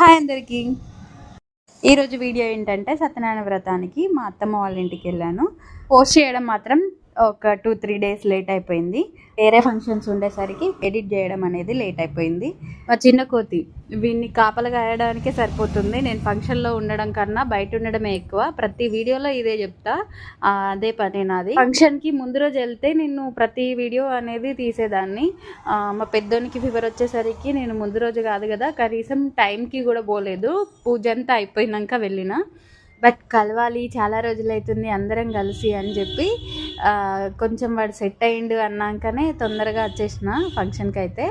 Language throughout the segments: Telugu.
హాయ్ అందరికీ. ఈరోజు వీడియో ఏంటంటే సత్యనారాయణ వ్రతానికి మా అత్తమ్మ వాళ్ళ ఇంటికి వెళ్ళాను. పోస్ట్ చేయడం మాత్రం ఒక టూ త్రీ డేస్ లేట్ అయిపోయింది. వేరే ఫంక్షన్స్ ఉండేసరికి ఎడిట్ చేయడం అనేది లేట్ అయిపోయింది. మా చిన్న కోతి వీడిని కాపలు కాయడానికే సరిపోతుంది. నేను ఫంక్షన్లో ఉండడం కన్నా బయట ఉండడమే ఎక్కువ. ప్రతి వీడియోలో ఇదే చెప్తా. అదే పని నాది. ఫంక్షన్కి ముందు రోజు వెళ్తే నేను ప్రతి వీడియో అనేది తీసేదాన్ని. మా పెద్దోనికి ఫీవర్ వచ్చేసరికి నేను ముందు రోజు కాదు కదా కనీసం టైంకి కూడా పోలేదు. పూజ అంతా అయిపోయినాక వెళ్ళిన. బట్ కలవాలి చాలా రోజులు అవుతుంది అందరం కలిసి అని చెప్పి కొంచెం వాడు సెట్ అయ్యిండు అన్నాకనే తొందరగా వచ్చేసిన ఫంక్షన్కి అయితే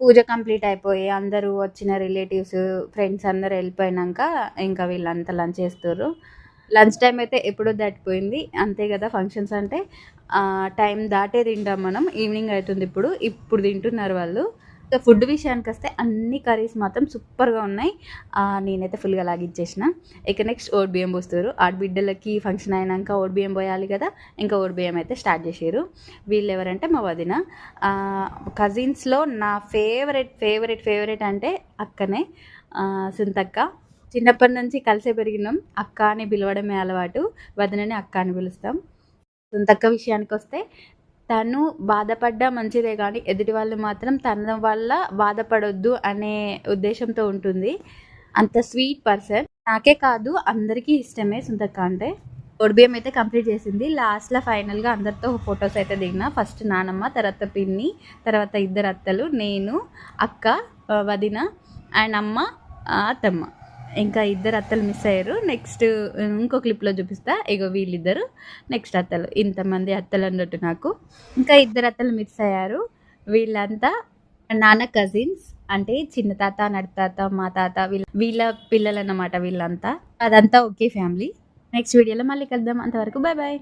పూజ కంప్లీట్ అయిపోయి అందరూ వచ్చిన రిలేటివ్స్ ఫ్రెండ్స్ అందరూ వెళ్ళిపోయినాక ఇంకా వీళ్ళంతా లంచ్ చేస్తారు లంచ్ టైం అయితే ఎప్పుడో దాటిపోయింది. అంతే కదా ఫంక్షన్స్ అంటే. టైం దాటే తింటాం మనం. ఈవినింగ్ అవుతుంది ఇప్పుడు. ఇప్పుడు తింటున్నారు వాళ్ళు. సో ఫుడ్ విషయానికి వస్తే అన్ని కర్రీస్ మాత్రం సూపర్గా ఉన్నాయి. నేనైతే ఫుల్గా లాగిచ్చేసిన. ఇక నెక్స్ట్ ఓట్ బియ్యం పోస్తారు. ఆడబిడ్డలకి ఫంక్షన్ అయినాక ఓట్ బియ్యం పోయాలి కదా ఇంకా ఓట్ బియ్యం అయితే స్టార్ట్ చేశారు వీళ్ళు ఎవరంటే మా వదిన. కజిన్స్లో నా ఫేవరెట్ ఫేవరెట్ ఫేవరెట్ అంటే అక్కనే సుంతక్క. చిన్నప్పటి నుంచి కలిసే పెరిగినాం. అక్క అని పిలవడమే అలవాటు. వదినని అక్క అని పిలుస్తాం. సుంతక్క విషయానికి వస్తే తను బాధపడ్డా మంచిదే కానీ ఎదుటి వాళ్ళు మాత్రం తన వల్ల బాధపడొద్దు అనే ఉద్దేశంతో ఉంటుంది. అంత స్వీట్ పర్సన్. నాకే కాదు అందరికీ ఇష్టమే సుందక్క అంటే ఒడిబిఎం అయితే కంప్లీట్ చేసింది. లాస్ట్లో ఫైనల్గా అందరితో ఫొటోస్ అయితే దిగిన ఫస్ట్ నానమ్మ తర్వాత పిన్ని తర్వాత ఇద్దరు అత్తలు నేను అక్క వదిన అండ్ అమ్మ అత్తమ్మ. ఇంకా ఇద్దరు అత్తలు మిస్ అయ్యారు. నెక్స్ట్ ఇంకో క్లిప్లో చూపిస్తా. ఇగో వీళ్ళిద్దరు. నెక్స్ట్ అత్తలు. ఇంతమంది అత్తలు అన్నట్టు నాకు. ఇంకా ఇద్దరు అత్తలు మిస్ అయ్యారు. వీళ్ళంతా నాన్న కజిన్స్ అంటే చిన్న తాత నడి తాత మా తాత వీళ్ళ వీళ్ళ పిల్లలు అన్నమాట వీళ్ళంతా. అదంతా ఒకే ఫ్యామిలీ నెక్స్ట్ వీడియోలో మళ్ళీ కలుద్దాం. అంతవరకు బాయ్ బాయ్